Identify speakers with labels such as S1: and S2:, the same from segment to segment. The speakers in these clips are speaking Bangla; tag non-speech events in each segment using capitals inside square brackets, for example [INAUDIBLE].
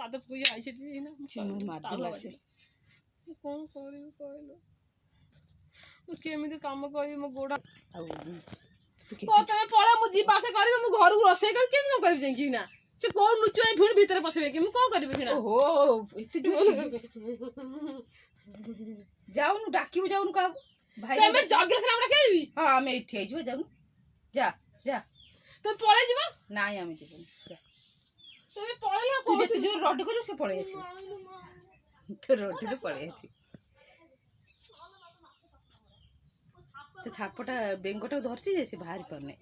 S1: ପାଦ ପକେଇ ଆସିଛି କ'ଣ କରିବି କହିଲ ମୁଁ କେମିତି କାମ କରିବି ମୋ ଗୋଡ଼
S2: ଆଉ
S1: ତମେ ପଳା ମୁଁ ଯିବା ଆସିବା କରିବି ମୁଁ ଘରକୁ ରୋଷେଇ କରି କେମିତି ନ କରିବି ଯାଇକି ନା ସେ କୋଉ ନୁଚୁଆଇ ପୁଣି ଭିତରେ ପଶିବେ କି ମୁଁ କ'ଣ କରିବି କିନା
S2: ଯାଉନୁ ଡାକିବୁ ଯାଉନୁ କାହାକୁ ଭାଇ
S1: ଆମେ ଜଗିଲେ ସିନା ଆମେ ଡାକିବି
S2: ହଁ ଆମେ ଏଠି ହେଇଯିବା ଯାଉନୁ ଯା ଯା
S1: ତମେ ପଳେଇ ଯିବ
S2: ନାଇଁ ଆମେ ଯିବୁନି তুমি
S1: পড়লে তুই
S2: যে তুই রড করে সে পড়ে গেছে তো রড করে পড়ে গেছে তো থাপটা বেঙ্গটাও ধরছি যে সে বাহারি পারনে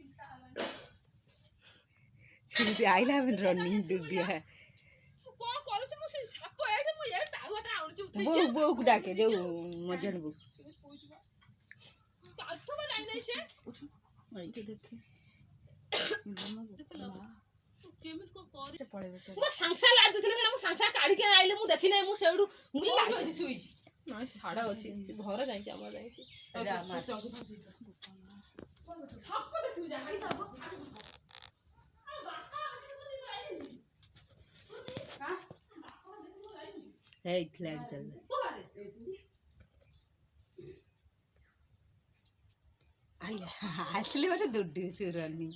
S2: ସେମିତି ଆଇଲା ଆମେ ରନିଂ ଦୁଡ଼ିଆ ବୋଉ ବୋଉକୁ ଡାକେ ଯୋଉ ମଜାନ ବୋଉ ଦେଖେ
S1: କେମିତି
S2: ପଳେଇବେ
S1: ମୋ ସାଙ୍ଗସା ଲାଦି ଥିଲେ ମୁଁ ସାଙ୍ଗସା କାଢିକି ଆଇଲେ ମୁଁ ଦେଖି ନାହିଁ ମୁଁ ସେଇଠୁ ମୁଁ ଲାଇଭ୍ ଅଛି ଶୋଇଛି ନାଇଁ ଛାଡ ଅଛି ଘର ଯାଇକି ଆମର ଯାଇକି Hey,
S2: Claire, चल आइए असली वाले दूर दूर से रहनी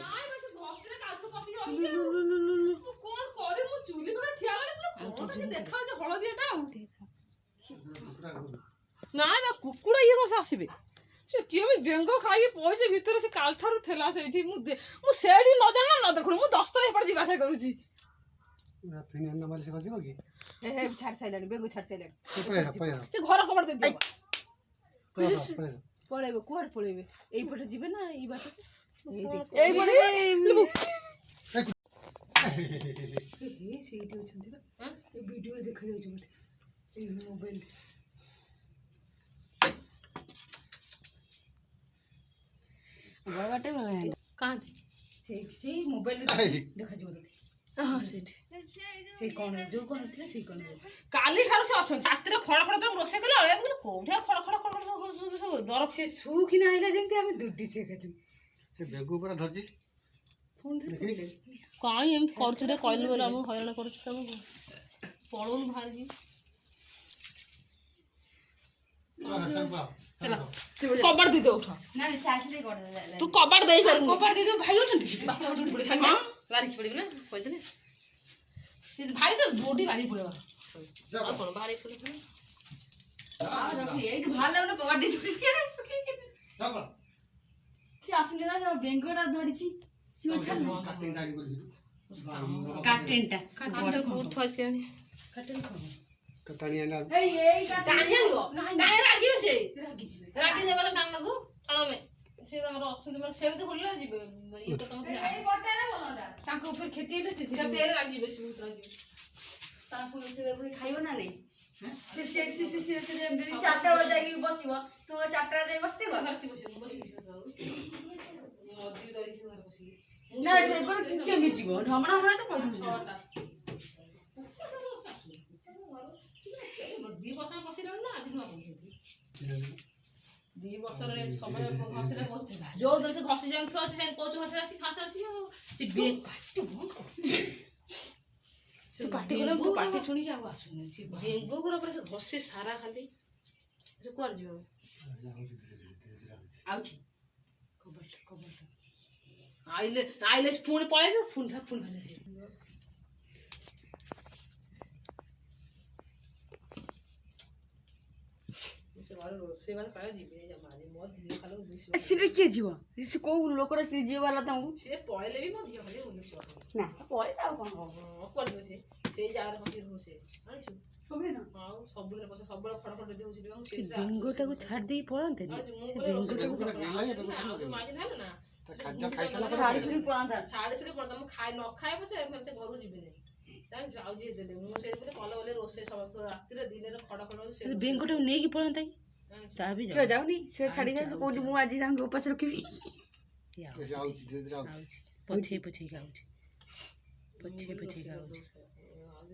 S1: ନା ନା କୁକୁଡ଼ା ଇଏ ମଶା ଆସିବେ ସେ କେମିତି ବେଙ୍ଗ ଖାଇକି ପଇସା ଭିତରେ ସେ କାଲଠାରୁ ଥିଲା ସେଇଠି ମୁଁ ମୁଁ ସେଇଠି ନ ଜାଣ ନ ଦେଖୁଣୁ ମୁଁ ଦଶଟାରେ ଏପଟେ ଯିବା ଆସିବା କରୁଛି
S2: ଛାଡ଼ି ସାରିଲାଣି ବେଙ୍ଗ ଛାଡ଼ି ସାରିଲାଣି
S1: ସେ ଘର କବାଟ
S3: ଦେଇଦେବ
S2: ପଳେଇବେ କୁଆଡ଼େ ପଳେଇବେ ଏଇପଟେ ଯିବେ ନା ଏଇ
S1: ବାଟରେ
S2: ସେଇଠି ଅଛନ୍ତି ତ ଦେଖାଯାଉଛି ମୋତେ ଏଇ ମୋବାଇଲ ବାଟେ ଭଲ
S1: କାହାନ୍ତି
S2: ସେଇଠି ସେଇ
S3: ମୋବାଇଲ
S2: ଦେଖାଯିବ ତୋତେ
S1: ହଁ ସେଇଠି
S2: ସେଇ କ'ଣ ଯୋଉ କ'ଣ ଥିଲା ସେଇ କ'ଣ
S1: କାଲି ସେ ଅଛନ୍ତି ରାତିରେ ଖଡ଼ ଖଡ଼ ତମେ ରୋଷେଇ କଲେ ଅଳିଆ ମୁଁ ଆଉ ଖଡ଼ ଖଡ଼ ଖଡ଼ ଖଡ଼ ସବୁ ଡର
S2: ସେ ଶୁଖିନା ଆଇଲା ଯେମିତି ଆମେ ଦୁଟିଛେ
S3: ଖାଲି ବେଗୁ ପୁରା ଧରିଛି
S1: କାଇଁ ଏମିତି କରୁଛୁ ରେ କହିଲୁ ବୋଲି ଆମକୁ ହଇରାଣ କରୁଛୁ ତମକୁ ପଳଉନୁ ବାହାରିକି କବାଟ ଦେଇଦେ ଉଠ ତୁ କବାଟ ଦେଇପାରିବୁ
S2: କବାଟ ଦେଇଦେବୁ ଭାଇ ଅଛନ୍ତି
S1: ବାହାରିକି ପଡ଼ିବି ନା କହିଦେଲେ ଭାଇ ତ ବୋଡ଼ି ବାହାରି ପଡ଼ିବ ଆଉ କ'ଣ ବାହାରି ପଡ଼ିବ
S4: ভালো কবার দিয়ে সে
S1: আসলে না বেঙ্গটা ধরেছি
S2: কাটেনটা কাটেনটা
S3: খুব থাকতে
S4: কাটেন টানিয়ে
S1: না এই এই টানিয়ে গো
S2: টানিয়ে
S1: রাগিও সে রাগি যে বলে টান লাগু আলমে সে তোমার অপশন তোমার সেবে তো
S4: খুললে যাবে এই
S2: তো তোমাকে এই বটারে বলো
S1: দা তাকে উপর খেতে এলে সে
S4: সেটা তেল রাগিবে সে রাগিবে তারপরে
S2: সে
S4: দেখবে খাইব না নেই সে সে সে সে সে সে চারটা বাজে বসিব তো চারটা
S1: বাজে বসতে বসিব বসিব না সেগুলো কেমনি
S4: ନା
S1: ଆଜି ନୂଆ ଦି ବର୍ଷରେ ସମୟ ଘଷିରେ ପଶୁଥିଲା ଯୋଉ ଦେଶ ଘଷି କହୁଛୁ ଘଷି ଆସି ଘାସ ଆସି ଆଉ ସେ
S2: ପାଟି ଶୁଣିକି ଆଉ ଆସୁନି
S1: ଡେଙ୍ଗୁ ଗୁରା ପୁରା ସେ ଘଷି ସାରା ଖାଲି ସେ କୁଆଡ଼େ ଯିବ
S2: ଆଉଛି କବାଟ କବାଟ
S1: আইলে আইলে ফোন পড়ে না ফোন ফোন ফেলেছে
S4: ସେଟା କିଏ ଯିବ ସେ କୋଉ ଲୋକର ସ୍ତ୍ରୀ ଯିବ ବାଲା ତାଙ୍କୁ
S1: ସେ ପଳେଇଲେ ବି ମୋ ଝିଅ ଖାଲି ଉଣେଇଶ
S4: ନା ପଳେଇଲେ ଆଉ କ'ଣ
S1: କରିବ ସେ ସେଇ ଜାଗାରେ ବସି ହୁସେ ଜାଣିଛୁ ଆଉ ସବୁଦିନ ବସେ ସବୁବେଳେ ଖଡ଼ ଖଡ଼ ଯଦି ହୁସି ଏବଂ
S2: ସେ ବେଙ୍ଗଟାକୁ ଛାଡ଼ି
S1: ଦେଇକି ପଳାନ୍ତେ
S2: ସେ ବେଙ୍ଗଟାକୁ
S1: ମାଗିଲେ ହେଲା ନା
S4: ଛାଡ଼ି ଛୁଡ଼ି ପଳାନ୍ତା
S1: ଛାଡ଼ି ଛୁଡ଼ି ପଳାନ୍ତା ମୁଁ ଖାଇ ନ ଖାଏ ପଛେ ସେ ଘରକୁ ଯିବିନି ଜାଣିଛୁ ଆଉ ଯିଏ ଦେଲେ ମୁଁ ସେଇ ଗୋଟେ ଭଲ ଭଲ ରୋଷେଇ ସମସ୍ତ ରାତିରେ ଦିନରେ ଖଡ଼ ଖଡ଼ ସେ
S2: ବେଙ୍ଗଟାକୁ ନେଇକି ପଳାନ୍ତା କି ତା ବି
S4: ଯାଉନି ସେ ଛାଡ଼ି ଯାଉଛି କହୁଛି ମୁଁ ଆଜି ତାଙ୍କୁ ଉପାସ ରଖିବି
S2: ଯାଉଛି ପଛେଇ ପଛେଇ ଯାଉଛି ପଛେଇ ପଛେଇ
S1: ଯାଉଛି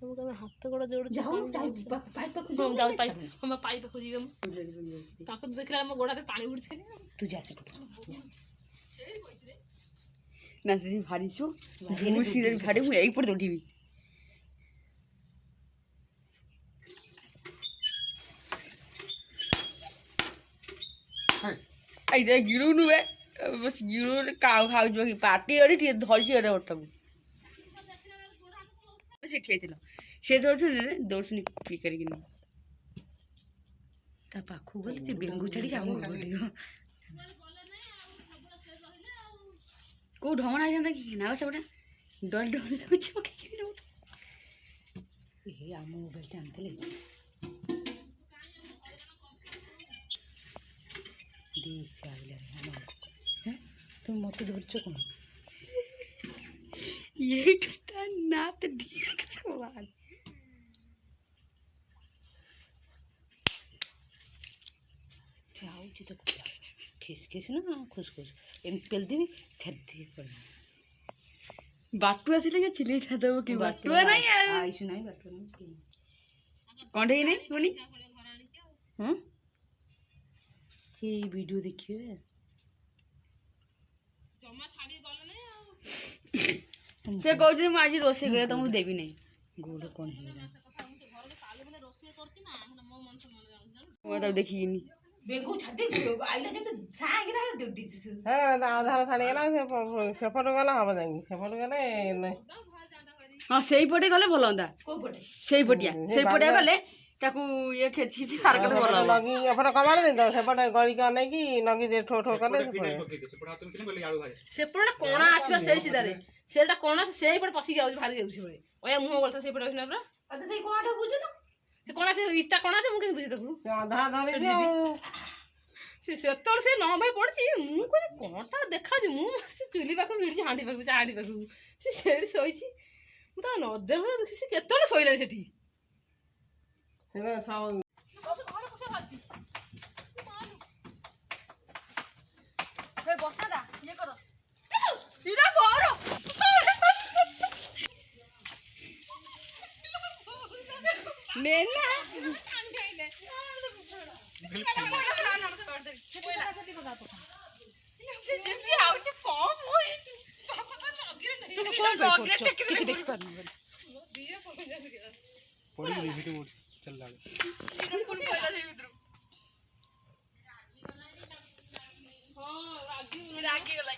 S1: তোমাকে আমি হাত
S2: করে জোরে আমার
S1: পাইপা খুঁজি তাকে দেখলে আমার গোড়াতে পানি
S2: উঠছে
S1: তুই
S2: যাতে না
S1: সেদিন ভারিছো সিজন ভারে হুঁ এই পড়ে উঠিবি এই দেখ গিরু নুবে গিরু কাউ খাওয়া পাটি
S2: ধরছি ওটা ওটাকে সে খেয়েছিল সে তো হচ্ছে দর্শনী পিকারি কিনে তা
S3: পাখু
S2: বলি যে বেঙ্গু ছাড়িকে আমার বলিও କେଉଁ ଢମଣା ହେଇଥାନ୍ତା କି ନା ସେପଟେ ଡଲ ଡଲ ଲାଗୁଛି ପକେଇକି ଏ ଆମ ମୋବାଇଲଟା ଆଣିଥିଲେ ଦେଇଛି ଆଇଲାରେ ଆମ ତୁମେ ମୋତେ ଧରୁଛ କ'ଣ You just are not the next one. যাও যেতে খিস খিস না খুসখুস এমনি পেল দিবি ছেড়ে দিয়ে পড়ে বাটুয়া ছেলেকে ছেলে ছাড় দেবো কি বাটুয়া নাই আইসু নাই বাটুয়া নাই কণ্ঠেই নাই ভিডিও দেখিও [LAUGHS] ସେ କହୁଛି ମୁଁ ଆଜି ରୋଷେଇ କରିବା ତମକୁ ଦେବି ନାହିଁ ଗୋଡ଼ କ'ଣ
S1: ମୁଁ
S2: ତାକୁ ଦେଖିକିନି
S5: ସେପଟୁ ଗଲେ ହବ ଯାଇକି ସେପଟୁ ଗଲେ
S2: ହଁ ସେଇପଟେ ଗଲେ ଭଲ ହୁଅନ୍ତା ସେଇପଟିଆ ସେଇପଟିଆ ଗଲେ ତାକୁ ଇଏ ଖେଚିଛି ବାହାର କଲେ ଭଲ
S5: ଲଗି ଏପଟେ କମାଣ ଦେଇ ଦେବ ସେପଟେ ଗଳିକି ଅନେଇକି ଲଗି ଠୋ ଠୋ କଲେ
S1: ସେପଟେ କଣା ଆସିବା ସେଇ ସିଧାରେ ସେଇଟା କ'ଣ ସେଇପଟେ ପଶିକି ଯାଉଛି ବାହାରିକି ଯାଉଛି ସେପଟେ ଅୟା ମୁହଁ ଗଳୁଥା ସେଇପଟେ ରହିଲା ପୁରା
S2: ସେଇ କ'ଣଟା ବୁଝୁନୁ
S1: ସେ କ'ଣ ସେ ଇଟା କ'ଣ ଅଛି ମୁଁ କେମିତି ବୁଝି ତାକୁ
S5: ସେ
S1: ସେତେବେଳେ ସେ ନଅ ଭାଇ ପଡ଼ିଛି ମୁଁ କହିଲି କ'ଣଟା ଦେଖାଉଛି ମୁଁ ସେ ଚୁଲି ପାଖକୁ ଭିଡ଼ିଛି ହାଣ୍ଡି ପାଖକୁ ସେ ହାଣ୍ଡି ପାଖକୁ ସେ ସେଇଠି ଶୋଇଛି ମୁଁ ତା ନଦେଖ ସେ କେତେବେଳେ ଶୋଇଲାଣି ସେଠି
S2: কিছু দেখতে পারবি পড়ি ভিডিও চল লাগে রাগি রাগি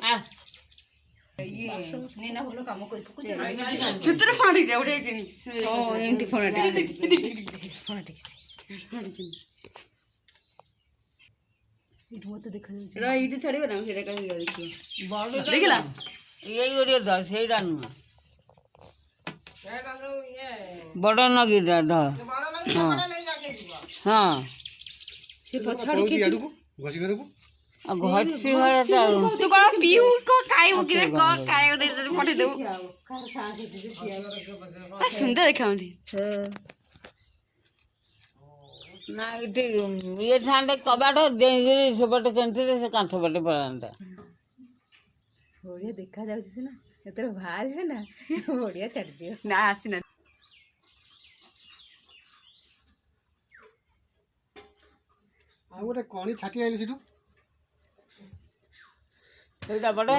S2: ସେଥିରେ ଫୋନ ଟିକେ ଗୋଟେ କିଣି ହଁ ଏମିତି ଫୋନ ଫୋନ ଟିକିଛି ଏଇଠୁ ମୋତେ ଦେଖାଯାଉଛି ଏଇଠୁ ଛାଡ଼ିବ ନା ସେଇଟା କାହିଁକି ଦେଖିଲା
S6: ଇଏ ଗୋଟିଏ ଧ ସେଇଟା ନୁହଁ ବଡ଼ ନଗି ଧ
S5: ହଁ
S6: ହଁ
S2: ସେ ପଛ
S3: ଆଡ଼କୁ ଘଷି ଘରକୁ
S2: घर से घर टाउन तू
S6: को पीऊ को काय हो किरे को काय हो दे पठे देऊ
S2: आ सुंदर देखाउंदी ना इटे ये ठांडे कबाट देंगिरी सबटे
S3: ଆଉ ଗୋଟେ କଣି ଛାଟି ଆଇଲୁ ସେଠୁ
S6: ସେଇଟା ବଡ଼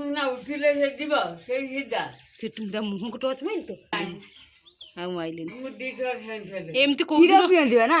S6: ଉଠିଲେ ସେ ଯିବ ସେଇ ସିଧା
S2: ସେଠି ମୁହଁ ଗୋଟେ ଅଛି ତ ଆଉ
S6: ଆଇଲିନି
S2: ଏମିତି କୋଉ
S4: ପିଆଯିବା ନା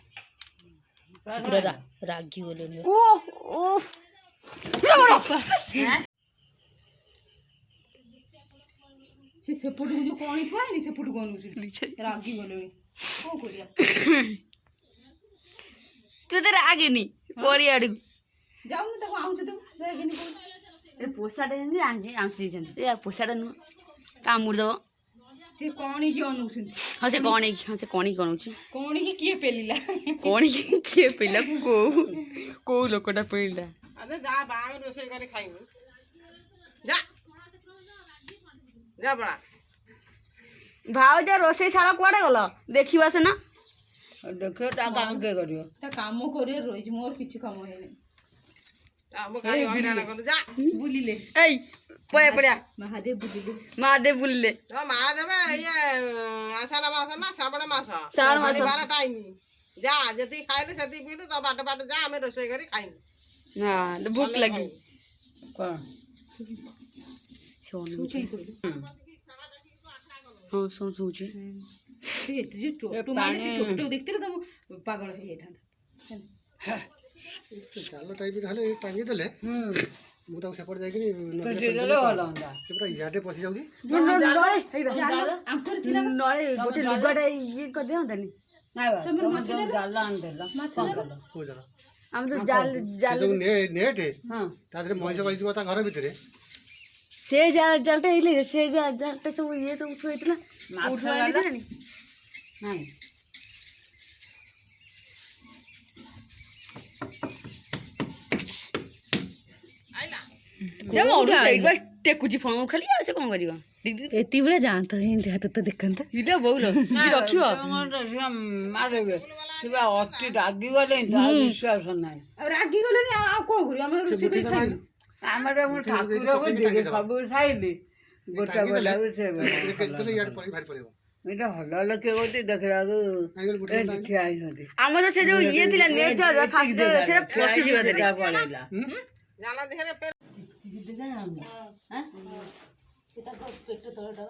S3: পুরো রাগি হলো উফ ସେ
S2: ସେପଟକୁ ଯେଉଁ କଣି ଥୁଆ ହେଇନି ସେପଟକୁ ଅନଉଛି ରାଗି ଗଲେଣି କ'ଣ କରିବା
S4: ତୁ ତ ରାଗିନି କଳି ଆଡ଼କୁ
S2: ଯାଉନି ତାକୁ ଆଉଛୁ ତୁ ରାଗିନି
S4: ଏ ପୋଷାଟା ଯେମିତି ଆଉଁସି ଦେଇଛନ୍ତି ଏ ପୋଷାଟା ନୁହଁ କାମୁଡ଼ି ଦେବ
S2: ସେ କଣ ହେଇକି
S4: ହଁ ସେ କଣ କି ହଁ ସେ କଣ ହେଇକି ଅନଉଛି
S2: କଣ ହେଇକି କିଏ ପେଲିଲା
S4: କଣ ହେଇକି କିଏ ପେଲିଲା କୋଉ କୋଉ ଲୋକଟା
S5: ପେଲିଲା ରୋଷେଇ ଖାଇବୁ ଯା ଯା ବଳା
S4: ଭାଉଜ ରୋଷେଇ ଶାଳ କୁଆଡ଼େ ଗଲ ଦେଖିବା ସିନା
S6: ଦେଖିବ ତା କାମ କିଏ କରିବ
S2: ତା କାମ କରିବ ରହିଛି ମୋର କିଛି କାମ ହେଇନି এই
S4: পড়ে পড়ে
S5: মহাদেব বুলিলে মহাদেব বুলিলে মহাদেব ইয়ে আষাঢ় মাস না
S4: শ্রাবণ মাস
S5: শ্রাবণ মাস বার টাইম যা যদি খাইলে সেটি পিলে তো বাটে বাটে যা আমি রসোই
S4: করে খাইনি না
S6: ভুক
S4: লাগি কোন শোন হ্যাঁ শোন
S2: শুনছি তুই তুই টোটো মানে টোটো দেখতে তো পাগল হয়ে যেতাম হ্যাঁ
S3: ଜାଲ ଟାଇପ୍ ହେଲେ ଟାଙ୍ଗି ଦେଲେ ମୁଁ ତାକୁ ସେପଟେ ଯାଇକିରି ସେପଟେ ଇଆଡ଼େ ପଶି ଯାଉଛି
S4: ଗୋଟେ ଲୁଗାଟା ଇଏ କରିଦିଅନ୍ତାନି
S3: ସେ
S4: ଜାଲଟା ହେଇଥିଲେ ସେ ଜାଲଟା ସବୁ ଇଏ ସବୁ ଉଠୁ ହେଇଥିଲା ଉଠୁ ହେଇଥିଲା
S6: ନାଇଁ
S4: ಜಮ ಅವರು ಸೈಡ್ ಬಸ್ ଖାଲି ଆଉ ସେ କ'ଣ କରିବ
S2: ଏତିକି ବେଳେ ଯାଆନ୍ତ ଏମିତି ହାତ ତ ଦେଖାନ୍ତ
S4: ଇଟା ବହୁଲ ସିଏ ରଖିବ
S6: ମାରିବେ ଅତି ରାଗିଗଲେ
S2: ଆଉ ରାଗିଗଲେଣି ଆଉ କ'ଣ କରିବ ଆମେ ରୋଷେଇ କରି ଖାଇଲୁ
S6: ଆମର ମୁଁ ଠାକୁରକୁ ଦିଏ ସବୁ ଖାଇଲି ଗୋଟା
S3: ଗୋଟା
S6: ଏଇଟା ଭଲ
S3: ଲୋକ ଗୋଟେ
S6: ଦେଖିଲାକୁ ଠିଆ ହେଇଛନ୍ତି
S4: ଆମର ସେ ଯୋଉ ଇଏ ଥିଲା ନେଚର ସେଟା ଫସିଯିବ
S6: ପଳେଇଲା
S2: ডিজাইন
S5: আনবো হ্যাঁ সেটা
S4: তো পেটটা তলাটা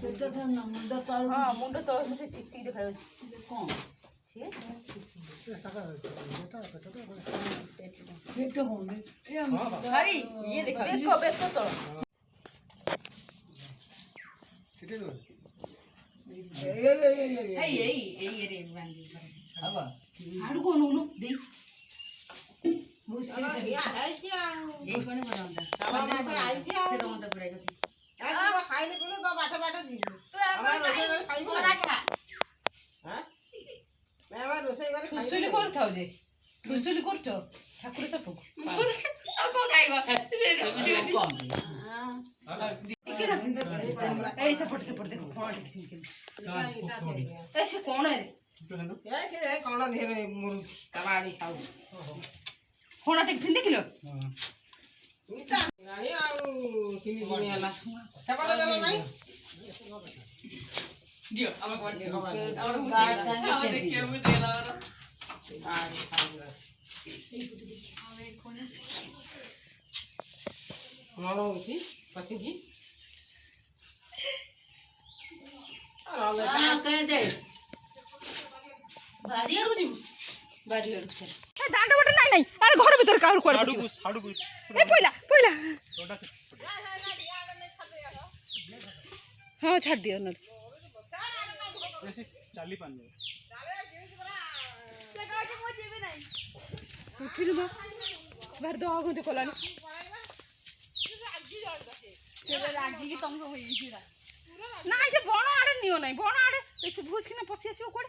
S5: পেটটা না মুন্ডা তল
S4: হ্যাঁ মুন্ডা তল হচ্ছে
S5: চিকচিক দেখা যাচ্ছে কম ইয়ে হ্যাঁ, এই এই এই রে বাঙ্গি আবা কোন উনো মুশকিল খাইলে বলে তো বাটা
S2: বাটা দিব আমার রোষাই ঘরে খুশুলি হ্যাঁ? করতাও যে খুশুলি করছো ঠাকুর সব খাইব এই সপোর্ট সপোর্ট
S5: দেখো কোণ কোণ ধীরে মরুছি তা বাড়ি খাও
S2: ଫୋନ ଟେକିଛନ୍ତି ଦେଖିଲ
S5: ଦିଅ ଆମର କଣ ଦିଅ ଆମର ଦେଖିବାକୁ ଦେଲା ମଣ ହେଉଛି କଷିକି
S2: ବାରି ଯିବୁ ବାରି ଆଡ଼କୁ ଚାଲ
S1: দাঁড়া ওটা
S5: নাই নাই আরে
S2: ঘরের
S5: ভিতর কাউর করে সাড়ু
S2: সাড়ু এ পয়লা পয়লা
S5: হ্যাঁ ছাড় দিও না চালি পান
S2: উঠিল মা বার দো আগুন কলানি না এই
S1: যে বন আড়ে নিও নাই বন আড়ে সে ভুজ কিনা পশি আসিও কোড়ে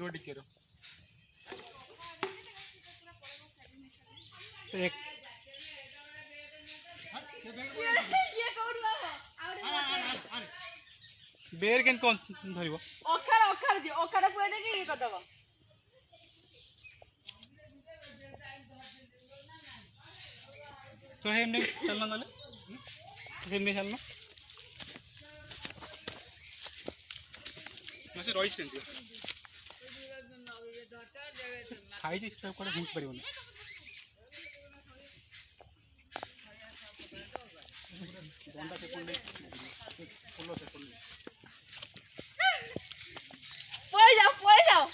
S1: રોડી
S7: કેરો એક বের কেন কোন ধরিব
S5: অখাড় অখাড় দিও অখাড় পুয়ালে কি ইয়ে কর
S7: দেব তো হেমনে চালনা নালে হেমনে চালনা না আচ্ছা, সে রয়েছে সাইজে সেটা করে বুঝতে পারিব না ঘন্টা সে করলে করলো
S4: সে করলে পড়ে যাও পড়ে
S7: যাও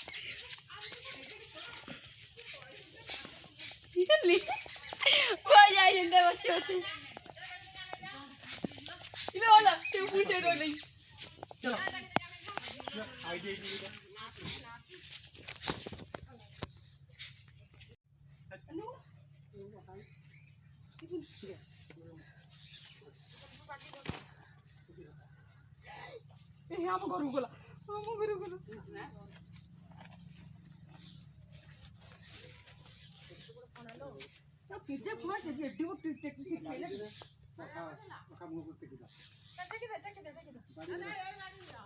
S7: ಕಿರ್ಜೆ
S2: ಕೂಡ ಎಡ್ಡಿ ಬಿಟ್ಟು ಇರ್ತೀವಿ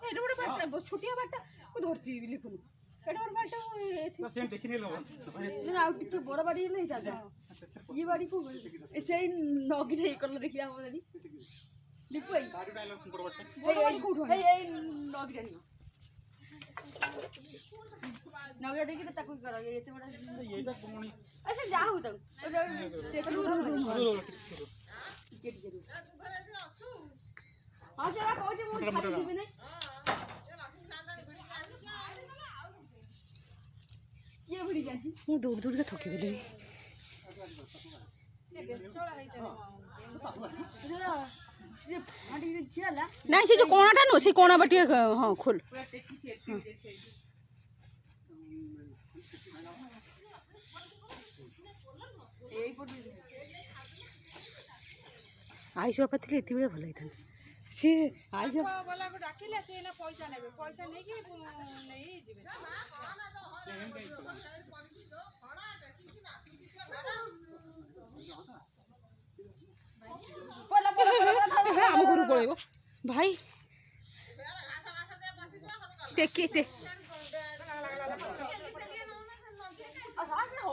S2: এটা বড় বাটা ছুটিয়া বাটা ও ধরছি লিখুন এটা বড় বাটা না আর টিকে বড়
S7: বাড়ি হলে এই জায়গা
S2: ই বাড়ি কো সেই নগিটা এই করলে দেখি আমার দাদি লিখু এই বড়
S7: বাড়ি কোঠ
S2: এই এই নগিটা नगरा देखि त ताकु गरा बडा जा हु त देखु जरा खाली दिबे नै मु दूर दूर थकी गेली से ना से जो कोना नो से कोना बटिया हाँ खोल ଆଇସ ବାପା ଥିଲେ ଏତେବେଳେ ଭଲ ହେଇଥାନ୍ତା ସେ ଆଇସ
S1: ଡାକିଲେ ସେ ପଇସା ନେବେ ପଇସା ନେଇକି ନେଇଯିବେ
S2: ଆମ ଘରକୁ ପଳେଇବ ଭାଇ
S7: ଦେଖି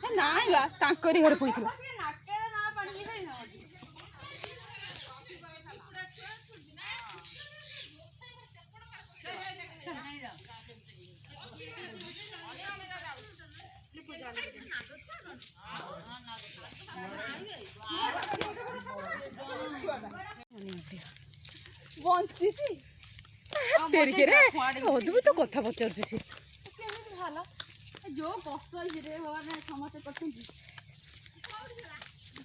S2: ନାଇଁ ବା ତାଙ୍କରି ଘରେ କହିଥିଲା
S4: ବଞ୍ଚିଛି
S2: ତେରିକିରେ ଅଦ୍ଭୁତ କଥା ପଚାରୁଛି ସେ
S4: କେମିତି ଭଲ ଯୋଉ କଷ୍ଟ ହେଇଛି ରେ ଭଗବାନ ସମସ୍ତେ କରୁଛନ୍ତି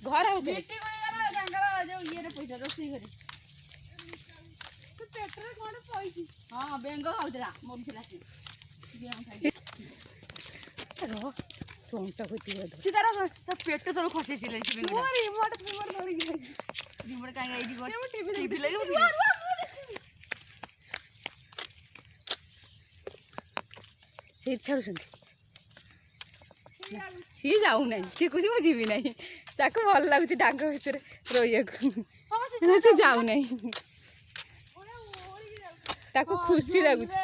S2: ଘରେ
S4: ଭେଟି ଗୋଳିଗଲା ତାଙ୍କର ଯୋଉ ଇଏରେ ପଇସା ରୋଷେଇ ଘରେ ପେଟରେ କଣ ପଇଛି ହଁ ବେଙ୍ଗ ଖାଉଥିଲା ମରୁଥିଲା
S2: ଟଙ୍କା ଖୋଜି
S4: ସେ ତାର ପେଟ ତୋର ଖସେଇଥିଲେ ରିମୋଟ ଫିମୋଟ ଧରିକି ରିମୋଟ କାହିଁକି ଏଇଠି ଟିଭି ଲାଗିବ
S2: ସେଇଠି ଛାଡ଼ୁଛନ୍ତି ସି ଯାଉନାହିଁ ସିଏ କହୁଛି ମୁଁ ଯିବି ନାହିଁ ତାକୁ ଭଲ ଲାଗୁଛି ଡାଙ୍ଗ ଭିତରେ ରହିବାକୁ ସେ ଯାଉନାହିଁ ତାକୁ ଖୁସି ଲାଗୁଛି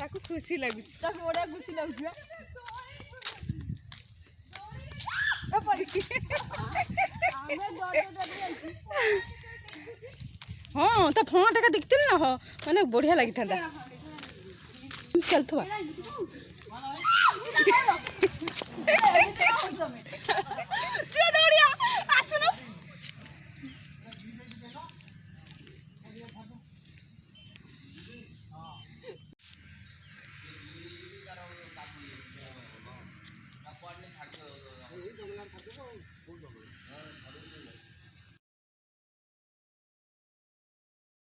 S2: ତାକୁ ଖୁସି ଲାଗୁଛି
S4: ତାକୁ ବଢ଼ିଆ ଖୁସି ଲାଗୁଛି
S2: ହଁ ତା ଫୋନ୍ଟା ଦେଖିଥିଲେ ନା ହଁ ମାନେ ବଢ଼ିଆ ଲାଗିଥାନ୍ତା ଚାଲୁଥିବା તમે [LAUGHS]